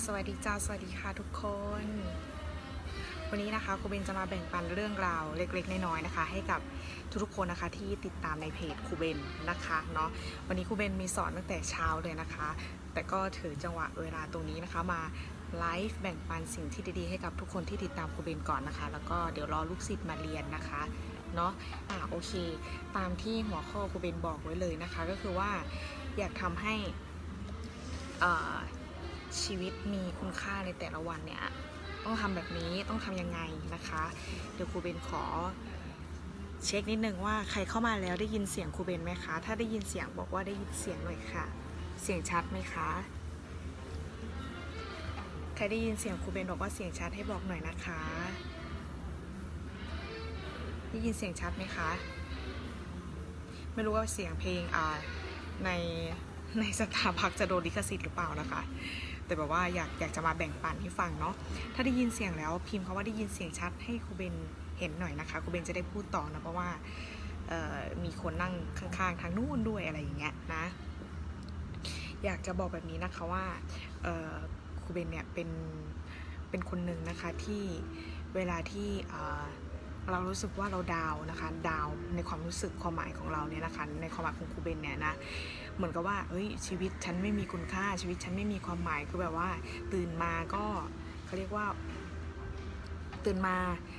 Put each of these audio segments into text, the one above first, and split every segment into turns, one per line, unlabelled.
สวัสดีจ้าสวัสดีค่ะทุกคน วันนี้นะคะครูเบนจะมาแบ่งปันเรื่องราวเล็กๆน้อยๆนะคะ ให้กับทุกๆคนนะคะที่ติดตามในเพจครูเบนนะคะเนาะวันนี้ครูเบนมีสอนตั้งแต่เช้าเลยนะคะ แต่ก็ถือจังหวะเวลาตรงนี้นะคะมาไลฟ์แบ่งปันสิ่งที่ดีๆให้กับทุกคนที่ติดตามครูเบนก่อนนะคะ แล้วก็เดี๋ยวรอลูกศิษย์มาเรียนนะคะเนาะอ่าโอเค ตามที่หัวข้อครูเบนบอกไว้เลยนะคะ ก็คือว่าอยากทำให้อ่า ชีวิตมีคุณค่าในแต่ละวันเนี่ยต้องทำแบบนี้ต้องทำยังไงนะคะ เดี๋ยวครูเบนขอเช็คนิดนึงว่าใครเข้ามาแล้วได้ยินเสียงครูเบนไหมคะ ถ้าได้ยินเสียงบอกว่าได้ยินเสียงหน่อยค่ะ เสียงชัดไหมคะ ใครได้ยินเสียงครูเบนบอกว่าเสียงชัดให้บอกหน่อยนะคะ ได้ยินเสียงชัดไหมคะ ไม่รู้ว่าเสียงเพลงอ่าในในสถาพักจะโดนลิขสิทธิ์หรือเปล่านะคะ แต่แบบว่าอยากอยากจะมาแบ่งปันให้ฟังเนาะถ้าได้ยินเสียงแล้วพิมพ์คาว่าได้ยินเสียงชัดให้ครูเบนเห็นหน่อยนะคะครูเบนจะได้พูดต่อนะเพราะว่ามีคนนั่งข้างๆทางนู้นด้วยอะไรอย่างเงี้ยนะ อยากจะบอกแบบนี้นะคะว่าครูเบนเนี่ยเป็นเป็นคนหนึ่งนะคะที่เวลาที่เเรารู้สึกว่าเราดาวนะคะ ดาวในความรู้สึกความหมายของเราเนี่ยนะคะ ในความหมายของครูเบนเนี่ยนะ เหมือนกับว่าเฮ้ยชีวิตฉันไม่มีคุณค่าชีวิตฉันไม่มีความหมายคือแบบว่า ตื่นมาก็เขาเรียกว่า ตื่นมา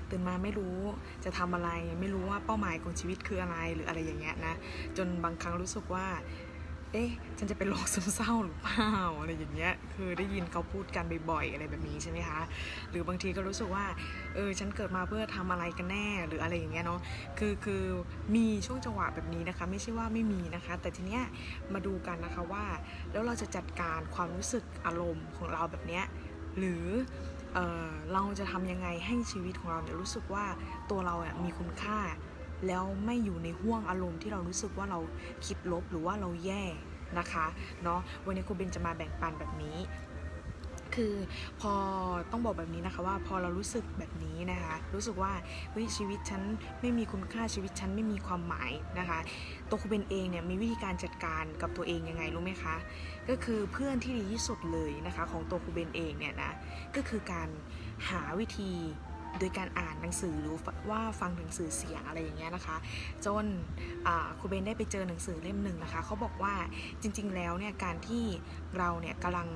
ตื่นมาไม่รู้จะทำอะไร ไม่รู้ว่าเป้าหมายของชีวิตคืออะไรหรืออะไรอย่างเงี้ยนะจนบางครั้งรู้สึกว่า เอ๊ะ ฉันจะเป็นโรคซึมเศร้าหรือเปล่าอะไรอย่างเงี้ย คือได้ยินเขาพูดกันบ่อยๆอะไรแบบนี้ใช่ไหมคะ หรือบางทีก็รู้สึกว่า เออ ฉันเกิดมาเพื่อทำอะไรกันแน่ หรืออะไรอย่างเงี้ยเนาะ คือ คือมีช่วงจังหวะแบบนี้นะคะ ไม่ใช่ว่าไม่มีนะคะ แต่ทีเนี้ยมาดูกันนะคะว่า แล้วเราจะจัดการความรู้สึกอารมณ์ของเราแบบเนี้ย หรือเออเราจะทำยังไงให้ชีวิตของเราเนี่ยรู้สึกว่าตัวเราอะมีคุณค่าแล้วไม่อยู่ในห่วงอารมณ์ที่เรารู้สึกว่าเราคิดลบหรือว่าเราแย่ นะคะเนาะวันนี้ครูเบนจะมาแบ่งปันแบบนี้ คือพอต้องบอกแบบนี้นะคะว่าพอเรารู้สึกแบบนี้นะคะ รู้สึกว่าเฮ้ยชีวิตฉันไม่มีคุณค่าชีวิตฉันไม่มีความหมายนะคะตัวครูเบนเองเนี่ยมีวิธีการจัดการกับตัวเองยังไงรู้ไหมคะ ก็คือเพื่อนที่ดีที่สุดเลยนะคะของตัวครูเบนเองเนี่ยนะก็คือการหาวิธี โดยการอ่านหนังสือหรือว่าฟังหนังสือเสียงอะไรอย่างเงี้ยนะคะ จนครูเบนได้ไปเจอหนังสือเล่มหนึ่งนะคะเขาบอกว่าจริงๆแล้วเนี่ยการที่เราเนี่ยกำลัง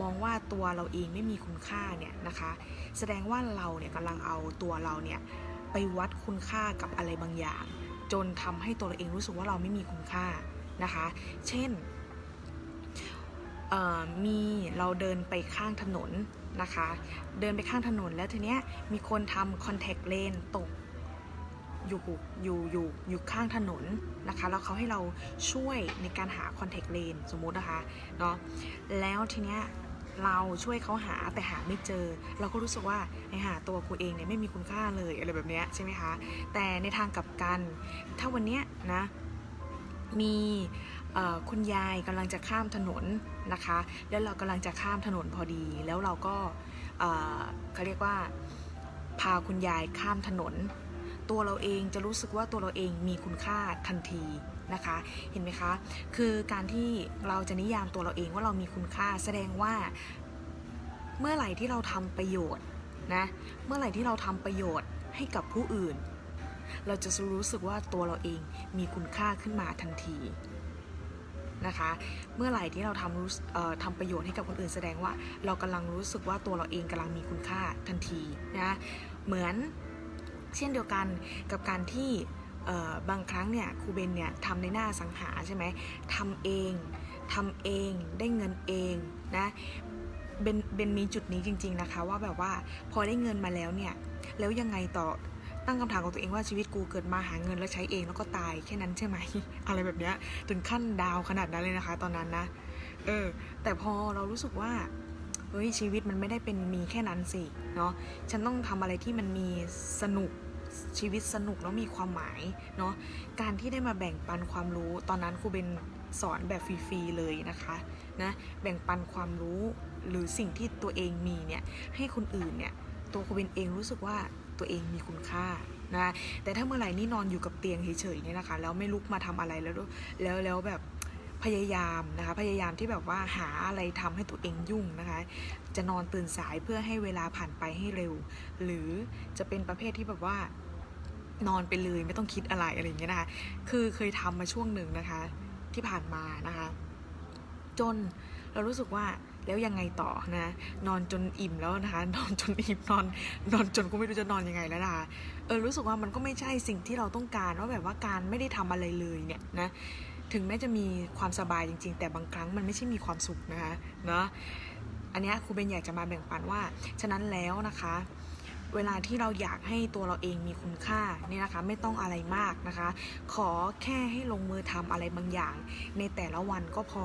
มองว่าตัวเราเองไม่มีคุณค่าเนี่ยนะคะ แสดงว่าเราเนี่ยกำลังเอาตัวเราเนี่ยไปวัดคุณค่ากับอะไรบางอย่าง จนทำให้ตัวเราเองรู้สึกว่าเราไม่มีคุณค่านะคะ เช่นมีเราเดินไปข้างถนน นะคะ เดินไปข้างถนนแล้วทีเนี้ยมีคนทำคอนแทคเลนตกอยู่อยู่อยู่อยู่ข้างถนนนะคะ แล้วเขาให้เราช่วยในการหาคอนแทคเลนสมมุตินะคะเนาะแล้วทีเนี้ยเราช่วยเขาหาแต่หาไม่เจอ เราก็รู้สึกว่าไอหาตัวกูเองเนี่ยไม่มีคุณค่าเลยอะไรแบบเนี้ยใช่ไหมคะแต่ในทางกลับกัน ถ้าวันเนี้ยนะมี คุณยายกำลังจะข้ามถนนนะคะ แล้วเรากำลังจะข้ามถนนพอดี แล้วเราก็เขาเรียกว่าพาคุณยายข้ามถนน ตัวเราเองจะรู้สึกว่าตัวเราเองมีคุณค่าทันทีนะคะ เห็นไหมคะ คือการที่เราจะนิยามตัวเราเองว่าเรามีคุณค่าแสดงว่า เมื่อไหร่ที่เราทำประโยชน์นะเมื่อไหร่ที่เราทำประโยชน์ให้กับผู้อื่น เราจะรู้สึกว่าตัวเราเองมีคุณค่าขึ้นมาทันที นะคะ เมื่อไหร่ที่เราทำรู้ทำประโยชน์ให้กับคนอื่นแสดงว่า เรากำลังรู้สึกว่าตัวเราเองกำลังมีคุณค่าทันทีนะเหมือนเช่นเดียวกันกับการที่บางครั้งเนี่ยครูเบนเนี่ยทำในหน้าสังหาใช่ไหมทำเองทำเองได้เงินเองนะเบนเบนมีจุดนี้จริง ๆนะคะ ว่าแบบว่าพอได้เงินมาแล้วเนี่ยแล้วยังไงต่อ ตั้งคำถามกับตัวเองว่าชีวิตกูเกิดมาหาเงินแล้วใช้เองแล้วก็ตายแค่นั้นใช่ไหม อะไรแบบเนี้ยถึงขั้นดาวขนาดนั้นเลยนะคะ ตอนนั้นนะ เออ แต่พอเรารู้สึกว่าเฮ้ยชีวิตมันไม่ได้เป็นมีแค่นั้นสิเนาะฉันต้องทำอะไรที่มันมีสนุกชีวิตสนุกแล้วมีความหมายเนาะการที่ได้มาแบ่งปันความรู้ ตอนนั้นครูเบนสอนแบบฟรีๆเลยนะคะนะแบ่งปันความรู้หรือสิ่งที่ตัวเองมีเนี่ยให้คนอื่นเนี่ยตัวครูเบนเองรู้สึกว่า ตัวเองมีคุณค่านะแต่ถ้าเมื่อไหร่นี่นอนอยู่กับเตียงเฉยๆเนี่ยนะคะแล้วไม่ลุกมาทำอะไรแล้วแล้วแล้วแบบพยายามนะคะพยายามที่แบบว่าหาอะไรทำให้ตัวเองยุ่งนะคะ จะนอนตื่นสายเพื่อให้เวลาผ่านไปให้เร็ว หรือจะเป็นประเภทที่แบบว่านอนไปเลยไม่ต้องคิดอะไรอะไรอย่างเงี้ยนะคะ คือเคยทำมาช่วงหนึ่งนะคะ ที่ผ่านมานะคะ จนเรารู้สึกว่า แล้วยังไงต่อนะ นอนจนอิ่มแล้วนะคะ นอนจนอิ่มนอน นอนจนก็ไม่รู้จะนอนยังไงแล้วนะคะเออรู้สึกว่ามันก็ไม่ใช่สิ่งที่เราต้องการว่าแบบว่าการไม่ได้ทำอะไรเลยเนี่ยนะถึงแม้จะมีความสบายจริง ๆ แต่บางครั้งมันไม่ใช่มีความสุขนะคะเนาะอันนี้ครูเบนอยากจะมาแบ่งปันว่า ฉะนั้นแล้วนะคะ เวลาที่เราอยากให้ตัวเราเองมีคุณค่าเนี่ยนะคะ ไม่ต้องอะไรมากนะคะ ขอแค่ให้ลงมือทำอะไรบางอย่าง ในแต่ละวันก็พอ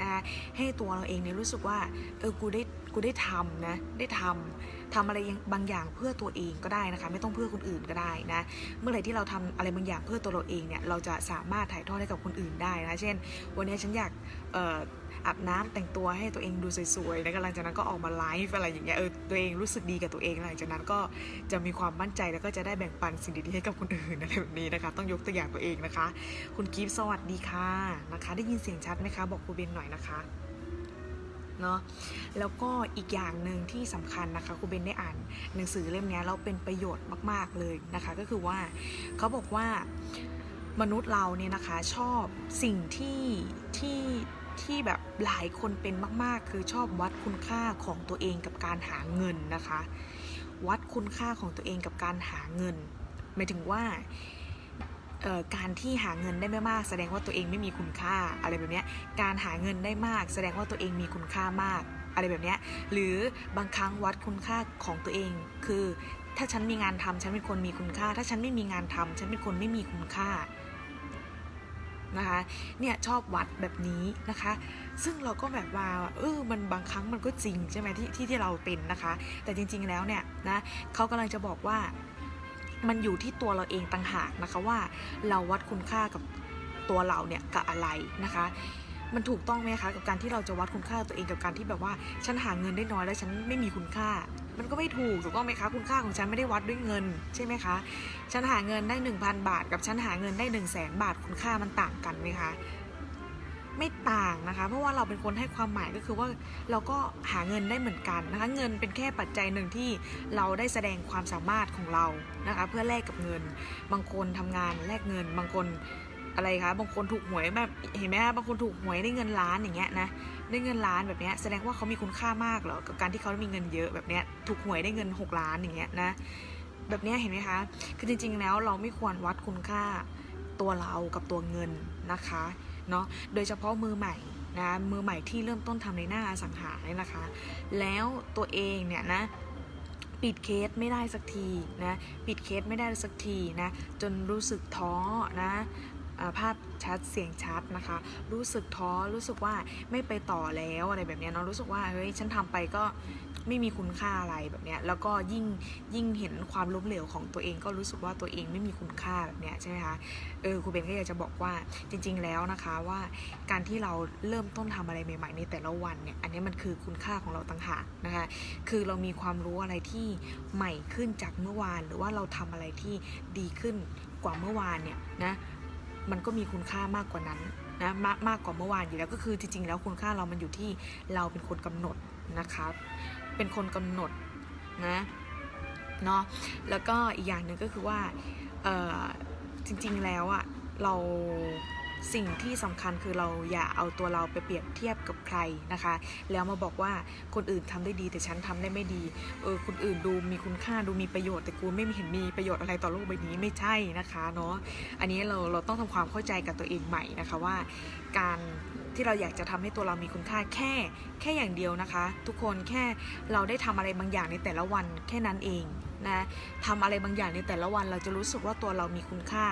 นะคะให้ตัวเราเองเนี่ยรู้สึกว่าเออกูได้กูได้ทำนะได้ทำทำอะไรบางอย่างเพื่อตัวเองก็ได้นะคะ ไม่ต้องเพื่อคนอื่นก็ได้นะเมื่อไหร่ที่เราทำอะไรบางอย่างเพื่อตัวเราเองเนี่ยเราจะสามารถถ่ายทอดให้กับคนอื่นได้นะเช่น วันนี้ฉันอยากเอ่อ อาบน้ำแต่งตัวให้ตัวเองดูสวยๆ แล้วก็หลังจากนั้นก็ออกมาไลฟ์อะไรอย่างเงี้ยเออตัวเองรู้สึกดีกับตัวเองหลังจากนั้นก็จะมีความมั่นใจแล้วก็จะได้แบ่งปันสิ่งดีๆให้กับคนอื่นอะไรแบบนี้นะคะ ต้องยกตัวอย่างตัวเองนะคะ คุณกิฟสวัสดีค่ะนะคะ ได้ยินเสียงชัดไหมคะ บอกครูเบนหน่อยนะคะเนาะแล้วก็อีกอย่างหนึ่งที่สำคัญนะคะครูเบนได้อ่านหนังสือเล่มนี้เราเป็นประโยชน์มาก ๆเลยนะคะ ก็คือว่าเขาบอกว่ามนุษย์เราเนี่ยนะคะชอบสิ่งที่ที่ ที่แบบหลายคนเป็นมาก ๆ คือชอบวัดคุณค่าของตัวเองกับการหาเงินนะคะ วัดคุณค่าของตัวเองกับการหาเงินหมายถึงว่าการที่หาเงินได้ไม่มากแสดงว่าตัวเองไม่มีคุณค่าอะไรแบบเนี้ยการหาเงินได้มากแสดงว่าตัวเองมีคุณค่ามากอะไรแบบเนี้ยหรือบางครั้งวัดคุณค่าของตัวเอง คือ ถ้าฉันมีงานทำฉันเป็นคนมีคุณค่า ถ้าฉันไม่มีงานทำฉันเป็นคนไม่มีคุณค่า นะคะ เนี่ยชอบวัดแบบนี้นะคะ ซึ่งเราก็แบบว่าเออมันบางครั้งมันก็จริงใช่ไหมที่ที่ที่เราเป็นนะคะ แต่จริง ๆแล้วเนี่ยนะเขากำลังจะบอกว่ามันอยู่ที่ตัวเราเองต่างหากนะคะว่าเราวัดคุณค่ากับตัวเราเนี่ยกับอะไรนะคะมันถูกต้องไหมคะกับการที่เราจะวัดคุณค่าตัวเองกับการที่แบบว่าฉันหาเงินได้น้อยแล้วฉันไม่มีคุณค่า มันก็ไม่ถูกถูกต้องไหมคะคุณค่าของฉันไม่ได้วัดด้วยเงินใช่ไหมคะฉันหาเงินได้ 1,000 บาท กับฉันหาเงินได้ 1 0 0 0 0แสนบาทคุณค่ามันต่างกันไหมคะไม่ต่างนะคะ เพราะว่าเราเป็นคนให้ความหมายก็คือว่าเราก็หาเงินได้เหมือนกันนะคะ เงินเป็นแค่ปัจจัยหนึ่งที่เราได้แสดงความสามารถของเรานะคะ เพื่อแลกกับเงิน บางคนทำงานแลกเงิน บางคนอะไรคะ บางคนถูกหวยแบบเห็นไหมคะบางคนถูกหวยได้เงินล้านอย่างเงี้ยนะ ได้เงินล้านแบบเนี้ยแสดงว่าเขามีคุณค่ามากเหรอกับการที่เขามีเงินเยอะแบบเนี้ยถูกหวยได้เงิน 6 ล้านอย่างเงี้ยนะแบบเนี้ยเห็นไหมคะ คือจริง ๆ แล้วเราไม่ควรวัดคุณค่าตัวเรากับตัวเงินนะคะเนาะโดยเฉพาะมือใหม่นะมือใหม่ที่เริ่มต้นทำในหน้าอสังหาเนี่ยนะคะ แล้วตัวเองเนี่ยนะปิดเคสไม่ได้สักทีนะปิดเคสไม่ได้สักทีนะจนรู้สึกท้อนะ ภาพชัดเสียงชัดนะคะ รู้สึกท้อรู้สึกว่าไม่ไปต่อแล้วอะไรแบบนี้เนาะรู้สึกว่าเฮ้ยฉันทำไปก็ไม่มีคุณค่าอะไรแบบเนี้ยแล้วก็ยิ่งยิ่งเห็นความล้มเหลวของตัวเองก็รู้สึกว่าตัวเองไม่มีคุณค่าแบบเนี้ยใช่ไหมคะเออครูเบนก็อยากจะบอกว่าจริง ๆ แล้วนะคะว่าการที่เราเริ่มต้นทำอะไรใหม่ ๆ ในแต่ละวันเนี่ยอันนี้มันคือคุณค่าของเราต่างหากนะคะคือเรามีความรู้อะไรที่ใหม่ขึ้นจากเมื่อวาน หรือว่าเราทำอะไรที่ดีขึ้นกว่าเมื่อวานเนี่ยนะ มันก็มีคุณค่ามากกว่านั้นนะมากมากกว่าเมื่อวานอยู่แล้วก็คือจริงๆแล้วคุณค่าเรามันอยู่ที่เราเป็นคนกำหนดนะคะเป็นคนกำหนดนะเนาะแล้วก็อีกอย่างหนึ่งก็คือว่าจริงๆแล้วอะเรา สิ่งที่สำคัญคือเราอย่าเอาตัวเราไปเปรียบเทียบกับใครนะคะ แล้วมาบอกว่าคนอื่นทำได้ดีแต่ฉันทำได้ไม่ดีเออคนอื่นดูมีคุณค่าดูมีประโยชน์แต่กูไม่เห็นมีประโยชน์อะไรต่อโลกใบนี้ไม่ใช่นะคะเนาะอันนี้เราเราต้องทำความเข้าใจกับตัวเองใหม่นะคะว่า การที่เราอยากจะทำให้ตัวเรามีคุณค่าแค่แค่อย่างเดียวนะคะ ทุกคนแค่เราได้ทำอะไรบางอย่างในแต่ละวันแค่นั้นเองนะทำอะไรบางอย่างในแต่ละวันเราจะรู้สึกว่าตัวเรามีคุณค่า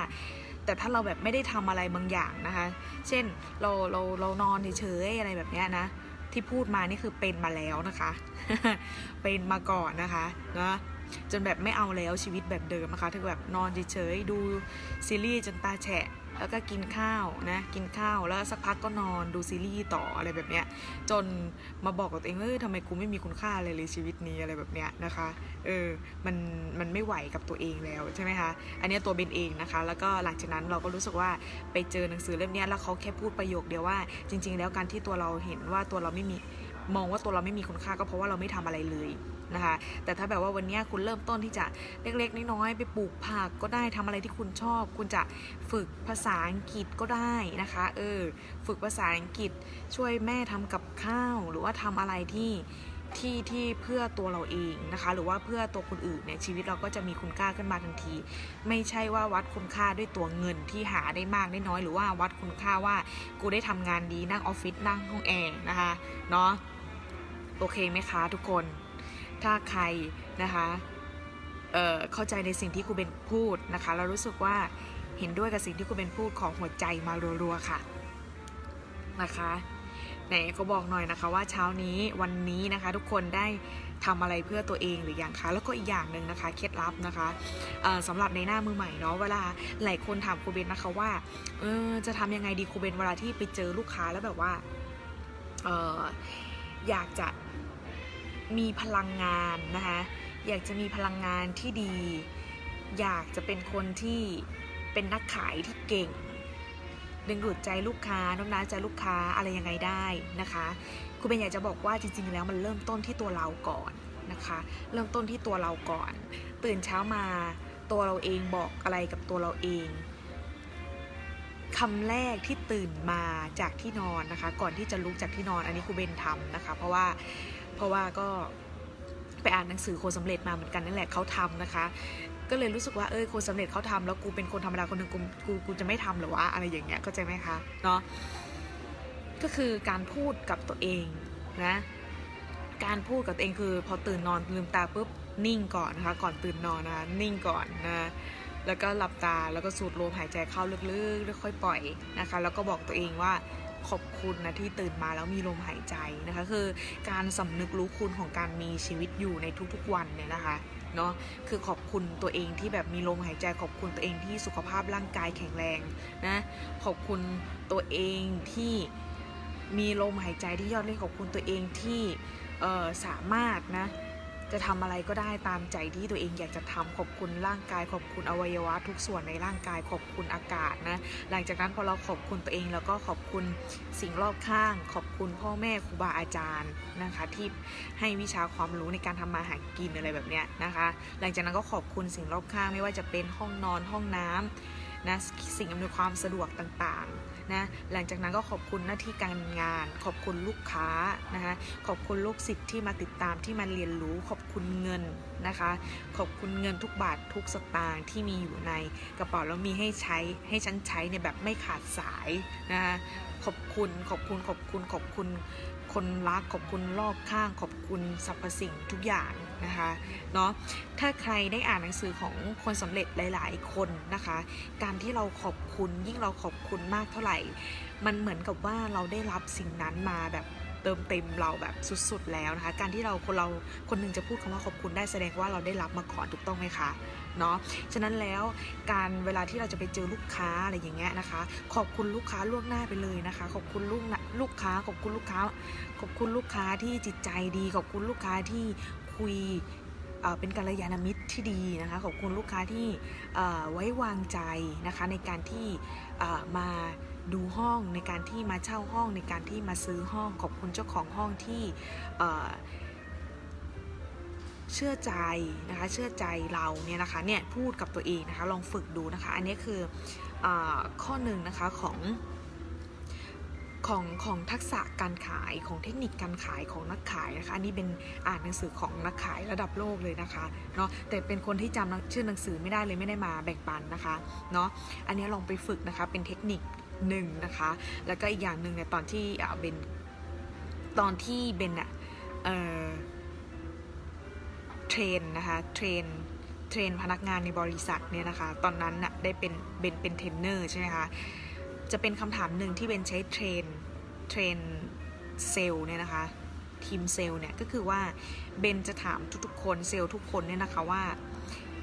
แต่ถ้าเราแบบไม่ได้ทำอะไรบางอย่างนะคะ เช่นเราเราเรานอนเฉยๆอะไรแบบนี้นะ ที่พูดมานี่คือเป็นมาแล้วนะคะ เป็นมาก่อนนะคะนะ จนแบบไม่เอาแล้วชีวิตแบบเดิมนะคะถึงแบบนอนเฉยๆดูซีรีส์จนตาแฉะ แล้วก็กินข้าวนะกินข้าวแล้วสักพักก็นอนดูซีรีส์ต่ออะไรแบบเนี้ยจนมาบอกกับตัวเองว่าเออทำไมกูไม่มีคุณค่าอะไรเลยชีวิตนี้อะไรแบบเนี้ยนะคะเออมันมันไม่ไหวกับตัวเองแล้วใช่ไหมคะอันนี้ตัวเบนเองนะคะ แล้วก็หลังจากนั้นเราก็รู้สึกว่าไปเจอหนังสือเล่มนี้แล้วเขาแค่พูดประโยคเดียวว่า จริง ๆ แล้วการที่ตัวเราเห็นว่าตัวเราไม่มีมองว่าตัวเราไม่มีคุณค่าก็เพราะว่าเราไม่ทำอะไรเลย นะคะ แต่ถ้าแบบว่าวันนี้คุณเริ่มต้นที่จะเล็กๆน้อยๆไปปลูกผักก็ได้ทำอะไรที่คุณชอบ คุณจะฝึกภาษาอังกฤษก็ได้นะคะ เออ ฝึกภาษาอังกฤษช่วยแม่ทำกับข้าว หรือว่าทำอะไรที่ที่ที่เพื่อตัวเราเองนะคะ หรือว่าเพื่อตัวคนอื่นเนี่ยชีวิตเราก็จะมีคุณค่าขึ้นมาทันที ไม่ใช่ว่าวัดคุณค่าด้วยตัวเงินที่หาได้มากได้น้อย หรือว่าวัดคุณค่าว่ากูได้ทำงานดีนั่งออฟฟิศนั่งห้องแอร์นะคะเนาะโอเคไหมคะทุกคน ถ้าใครนะคะเเข้าใจในสิ่งที่ครูเบนพูดนะคะเรารู้สึกว่าเห็นด้วยกับสิ่งที่ครูเบนพูดของหัวใจมารัวๆค่ะนะคะไหนก็บอกหน่อยนะคะว่าเช้านี้วันนี้นะคะทุกคนได้ทำอะไรเพื่อตัวเองหรือยังคะแล้วก็อีกอย่างหนึ่งนะคะเคล็ดลับนะคะสำหรับในหน้ามือใหม่เนาะเวลาหลายคนถามครูเบนนะคะว่าเออจะทำยังไงดีครูเบนเวลาที่ไปเจอลูกค้าแล้วแบบว่าเอออยากจะ มีพลังงานนะคะอยากจะมีพลังงานที่ดี อยากจะเป็นคนที่เป็นนักขายที่เก่ง ดึงดูดใจลูกค้าน้มน้าวใจลูกค้าอะไรยังไงได้นะคะครูเบนอยากจะบอกว่าจริง ๆ แล้วมันเริ่มต้นที่ตัวเราก่อนนะคะ เริ่มต้นที่ตัวเราก่อน ตื่นเช้ามาตัวเราเองบอกอะไรกับตัวเราเองคำแรกที่ตื่นมาจากที่นอนนะคะ ก่อนที่จะลุกจากที่นอนอันนี้ครูเบนทำนะคะ เพราะว่า เพราะว่าก็ไปอ่านหนังสือคนสำเร็จมาเหมือนกันนั่นแหละเขาทำนะคะ ก็เลยรู้สึกว่าเออคนสำเร็จเขาทำแล้วกูเป็นคนธรรมดาคนหนึ่งกูกูกูจะไม่ทำหรือวะอะไรอย่างเงี้ยเข้าใจไหมคะเนาะก็คือการพูดกับตัวเองนะการพูดกับตัวเองคือพอตื่นนอนลืมตาปุ๊บนิ่งก่อนนะคะ ก่อนตื่นนอนนะคะนิ่งก่อนนะแล้วก็หลับตาแล้วก็สูดลมหายใจเข้าลึกๆแล้วค่อยปล่อยนะคะ แล้วก็บอกตัวเองว่า ขอบคุณนะที่ตื่นมาแล้วมีลมหายใจนะคะ คือการสำนึกรู้คุณของการมีชีวิตอยู่ในทุกๆวันเนี่ยนะคะเนาะคือขอบคุณตัวเองที่แบบมีลมหายใจ ขอบคุณตัวเองที่สุขภาพร่างกายแข็งแรงนะขอบคุณตัวเองที่มีลมหายใจที่ยอดเยี่ยมขอบคุณตัวเองที่สามารถนะ จะทำอะไรก็ได้ตามใจที่ตัวเองอยากจะทำขอบคุณร่างกาย ขอบคุณอวัยวะ ทุกส่วนในร่างกายขอบคุณอากาศนะหลังจากนั้นพอเราขอบคุณตัวเองแล้วก็ขอบคุณสิ่งรอบข้าง ขอบคุณพ่อแม่ครูบาอาจารย์นะคะที่ให้วิชาความรู้ในการทำมาหากินอะไรแบบเนี้ยนะคะ หลังจากนั้นก็ขอบคุณสิ่งรอบข้างไม่ว่าจะเป็นห้องนอนห้องน้ำนะสิ่งอำนวยความสะดวกต่างๆ นะหลังจากนั้นก็ขอบคุณหน้าที่การงาน ขอบคุณลูกค้านะคะขอบคุณลูกศิษย์ที่มาติดตามที่มาเรียนรู้ ขอบคุณเงินนะคะ ขอบคุณเงินทุกบาททุกสตางค์ที่มีอยู่ในกระเป๋าแล้วมีให้ใช้ให้ฉันใช้ในแบบไม่ขาดสายนะคะขอบคุณขอบคุณขอบคุณขอบคุณคนรักขอบคุณรอบข้าง ขอบคุณสรรพสิ่งทุกอย่าง นะคะเนาะถ้าใครได้อ่านหนังสือของคนสำเร็จหลายๆ คนนะคะ การที่เราขอบคุณยิ่งเราขอบคุณมากเท่าไหร่ มันเหมือนกับว่าเราได้รับสิ่งนั้นมาแบบเติมเต็มเราแบบสุดๆแล้วนะคะ การที่เราคนเราคนหนึ่งจะพูดคำว่าขอบคุณได้แสดงว่าเราได้รับมาก่อนถูกต้องไหมคะเนาะฉะนั้นแล้วการเวลาที่เราจะไปเจอลูกค้าอะไรอย่างเงี้ยนะคะ ขอบคุณลูกค้าล่วงหน้าไปเลยนะคะ ขอบคุณลูกลูกค้า ขอบคุณลูกค้า ขอบคุณลูกค้าที่จิตใจดี ขอบคุณลูกค้าที่ คุยเป็นกัลยาณมิตรที่ดีนะคะขอบคุณลูกค้าที่ไว้วางใจนะคะในการที่มาดูห้องในการที่มาเช่าห้องในการที่มาซื้อห้องขอบคุณเจ้าของห้องที่เชื่อใจนะคะเชื่อใจเราเนี่ยนะคะเนี่ยพูดกับตัวเองนะคะลองฝึกดูนะคะ อันนี้คืออข้อหนึ่งนะคะของ ของของทักษะการขายของเทคนิคการขายของนักขายนะคะอันนี้เป็นอ่านหนังสือของนักขายระดับโลกเลยนะคะเนาะแต่เป็นคนที่จำชื่อหนังสือไม่ได้เลยไม่ได้มาแบ่งปันนะคะเนาะอันนี้ลองไปฝึกนะคะเป็นเทคนิคหนึ่งนะคะ แล้วก็อีกอย่างหนึ่งเนี่ยตอนที่เบนตอนที่เบนอะเเทรนนะคะเทรนเทรนพนักงานในบริษัทเนี่ยนะคะ ตอนนั้นน่ะได้เป็นเบนเป็นเทรนเนอร์ใช่ไหมคะ จะเป็นคำถามหนึ่งที่เบนใช้เทรนเทรนเซลล์เนี่ยนะคะทีมเซลล์เนี่ยก็คือว่าเบนจะถามทุกๆคนเซลล์ทุกคนเนี่ยนะคะว่า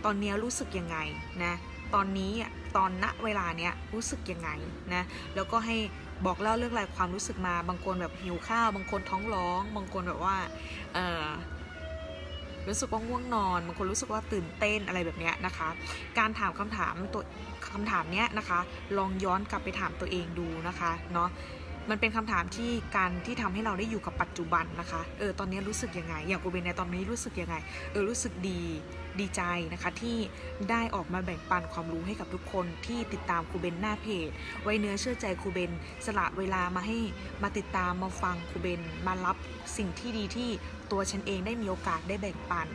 ตอนนี้รู้สึกยังไงนะตอนนี้ตอนณเวลาเนี้ยรู้สึกยังไงนะแล้วก็ให้บอกเล่าเรื่องรายความรู้สึกมา บางคนแบบหิวข้าว บางคนท้องร้อง บางคนแบบว่าเออ รู้สึกว่าง่วงนอนบางคนรู้สึกว่าตื่นเต้นอะไรแบบเนี้ยนะคะ การถามคำถามตัวคำถามเนี้ยนะคะ ลองย้อนกลับไปถามตัวเองดูนะคะเนาะ มันเป็นคำถามที่การที่ทำให้เราได้อยู่กับปัจจุบันนะคะ เออ ตอนนี้รู้สึกยังไง อย่างกูเบนในตอนนี้รู้สึกยังไง เออ รู้สึกดี ดีใจนะคะที่ได้ออกมาแบ่งปันความรู้ให้กับทุกคนที่ติดตามครูเบนหน้าเพจ ไว้เนื้อเชื่อใจครูเบนสละเวลามาให้มาติดตามมาฟังครูเบนมารับสิ่งที่ดีที่ตัวฉันเองได้มีโอกาสได้แบ่งปัน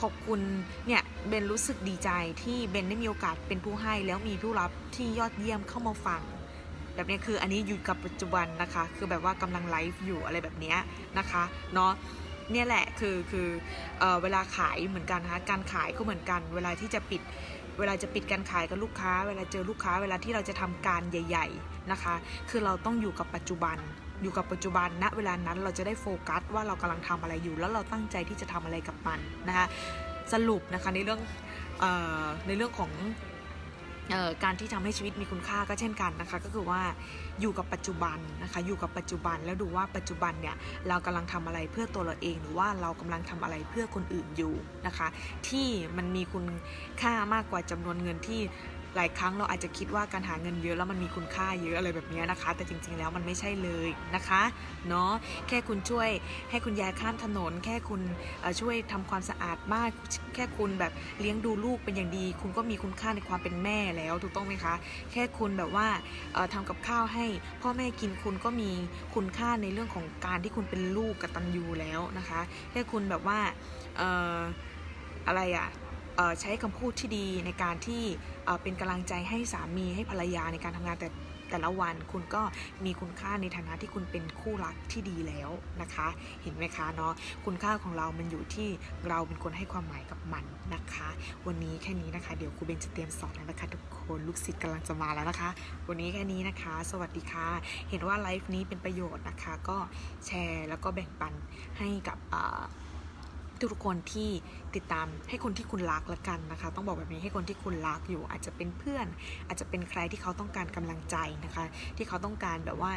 ขอบคุณเนี่ยเบนรู้สึกดีใจที่เบนได้มีโอกาสเป็นผู้ให้แล้วมีผู้รับที่ยอดเยี่ยมเข้ามาฟัง แบบนี้คืออันนี้อยู่กับปัจจุบันนะคะ คือแบบว่ากำลังไลฟ์อยู่อะไรแบบเนี้ยนะคะเนาะเนี่ยแหละคือคือเออเวลาขายเหมือนกันนะคะการขายก็เหมือนกัน เวลาที่จะปิด เวลาจะปิดการขายกับลูกค้า เวลาเจอลูกค้า เวลาที่เราจะทำการใหญ่ ๆนะคะ คือเราต้องอยู่กับปัจจุบัน อยู่กับปัจจุบันณเวลานั้นเราจะได้โฟกัสว่าเรากำลังทำอะไรอยู่ แล้วเราตั้งใจที่จะทำอะไรกับมันนะคะสรุปนะคะในเรื่องออในเรื่องของ การที่ทำให้ชีวิตมีคุณค่าก็เช่นกันนะคะ ก็คือว่าอยู่กับปัจจุบันนะคะอยู่กับปัจจุบันแล้วดูว่าปัจจุบันเนี่ยเรากำลังทำอะไรเพื่อตัวเราเอง หรือว่าเรากำลังทำอะไรเพื่อคนอื่นอยู่นะคะ ที่มันมีคุณค่ามากกว่าจำนวนเงินที่ หลายครั้งเราอาจจะคิดว่าการหาเงินเยอะแล้วมันมีคุณค่าเยอะอะไรแบบนี้นะคะ แต่จริงๆแล้วมันไม่ใช่เลยนะคะเนาะแค่คุณช่วยให้คุณยายข้ามถนน แค่คุณช่วยทำความสะอาดบ้านแค่คุณแบบเลี้ยงดูลูกเป็นอย่างดี คุณก็มีคุณค่าในความเป็นแม่แล้วถูกต้องไหมคะ แค่คุณแบบว่าเอ่อทำกับข้าวให้พ่อแม่กินคุณก็มีคุณค่าในเรื่องของการที่คุณเป็นลูกกตัญญูแล้วนะคะ แค่คุณแบบว่าอะไรอะ่ะ ใช้คำพูดที่ดีในการที่เป็นกำลังใจให้สามีให้ภรรยาในการทำงานแต่แต่ละวันคุณก็มีคุณค่าในฐานะที่คุณเป็นคู่รักที่ดีแล้วนะคะ เห็นไหมคะเนาะคุณค่าของเรามันอยู่ที่เราเป็นคนให้ความหมายกับมันนะคะ วันนี้แค่นี้นะคะ เดี๋ยวครูเบนจะเตรียมสอนแล้วนะคะทุกคนลูกศิษย์กำลังจะมาแล้วนะคะ วันนี้แค่นี้นะคะ สวัสดีค่ะ เห็นว่าไลฟ์นี้เป็นประโยชน์นะคะ ก็แชร์แล้วก็แบ่งปันให้กับ ทุกคนที่ติดตามให้คนที่คุณรักละกันนะคะ ต้องบอกแบบนี้ให้คนที่คุณรักอยู่ อาจจะเป็นเพื่อน อาจจะเป็นใครที่เขาต้องการกำลังใจนะคะ ที่เขาต้องการแบบว่า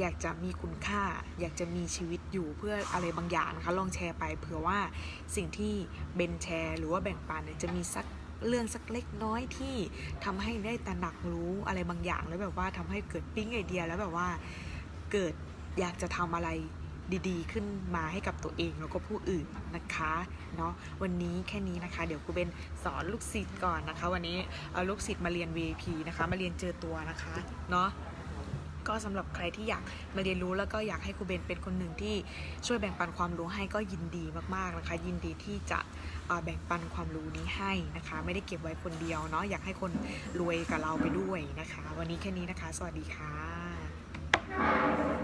อยากจะมีคุณค่า อยากจะมีชีวิตอยู่เพื่ออะไรบางอย่างนะคะ ลองแชร์ไปเผื่อว่าสิ่งที่เบนแชร์ หรือว่าแบ่งปันจะมีสักเรื่องสักเล็กน้อยที่ทำให้ได้ตระหนักรู้อะไรบางอย่าง แล้วแบบว่าทำให้เกิดปิ๊งไอเดียแล้วแบบว่าเกิดอยากจะทำอะไร ดีๆ ขึ้นมาให้กับตัวเองแล้วก็ผู้อื่นนะคะเนาะวันนี้แค่นี้นะคะ เดี๋ยวครูเบนสอนลูกศิษย์ก่อนนะคะ วันนี้เอาลูกศิษย์มาเรียน VIP นะคะ มาเรียนเจอตัวนะคะเนาะก็สำหรับใครที่อยากมาเรียนรู้แล้วก็อยากให้ครูเบนเป็นคนหนึ่งที่ช่วยแบ่งปันความรู้ให้ก็ยินดีมากๆนะคะ ยินดีที่จะแบ่งปันความรู้นี้ให้นะคะ ไม่ได้เก็บไว้คนเดียวเนาะอยากให้คนรวยกับเราไปด้วยนะคะ วันนี้แค่นี้นะคะ สวัสดีค่ะ